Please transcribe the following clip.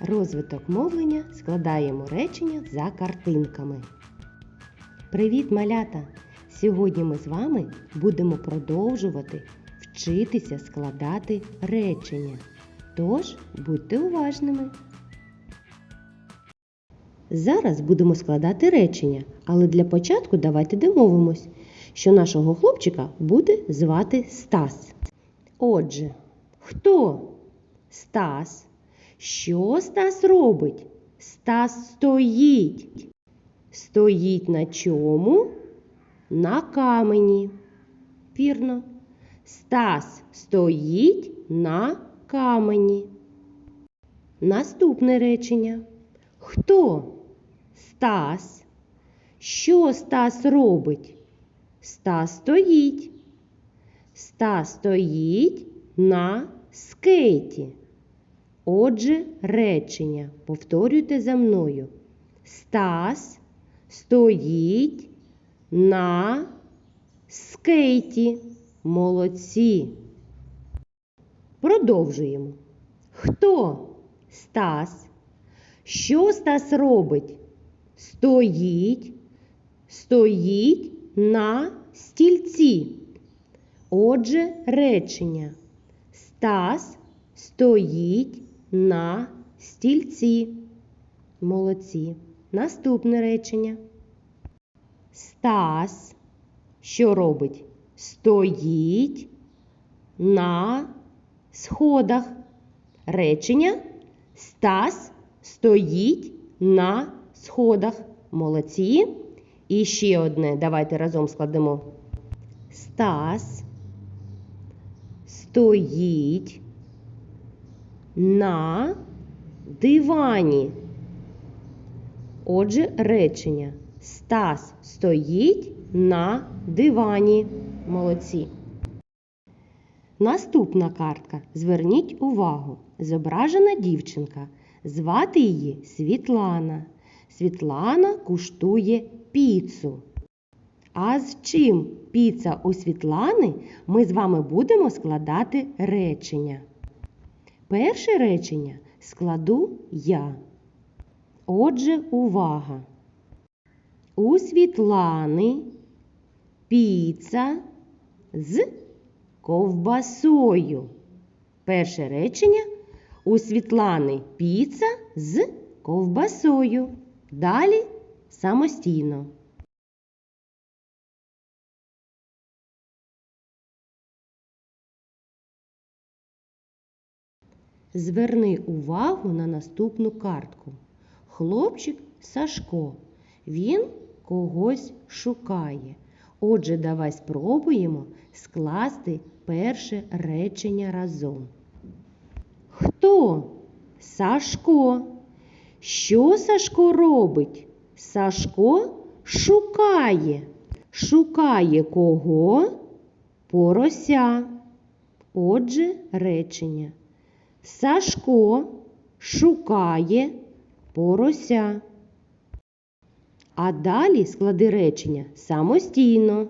Розвиток мовлення складаємо речення за картинками. Привіт, малята! Сьогодні ми з вами будемо продовжувати вчитися складати речення. Тож будьте уважними. Зараз будемо складати речення, але для початку давайте домовимось, що нашого хлопчика буде звати Стас. Отже, хто Стас? Що Стас робить? Стас стоїть. Стоїть на чому? На камені. Вірно. Стас стоїть на камені. Наступне речення. Хто? Стас. Що Стас робить? Стас стоїть. Стас стоїть на скейті. Отже, речення. Повторюйте за мною. Стас стоїть на скейті. Молодці. Продовжуємо. Хто Стас? Що Стас робить? Стоїть, стоїть на стільці. Отже, речення. Стас стоїть на стільці. Молодці. Наступне речення. Стас. Що робить? Стоїть на сходах. Речення. Стас стоїть на сходах. Молодці. І ще одне. Давайте разом складемо. Стас стоїть на дивані. Отже, речення. Стас стоїть на дивані. Молодці. Наступна картка. Зверніть увагу. Зображена дівчинка. Звати її Світлана. Світлана куштує піцу. А з чим піца у Світлани ми з вами будемо складати речення. Перше речення складу я. Отже, увага. У Світлани піца з ковбасою. Перше речення. У Світлани піца з ковбасою. Далі самостійно. Зверни увагу на наступну картку. Хлопчик Сашко. Він когось шукає. Отже, давай спробуємо скласти перше речення разом. Хто? Сашко. Що Сашко робить? Сашко шукає. Шукає кого? Порося. Отже, речення. Сашко шукає порося. А далі склади речення самостійно.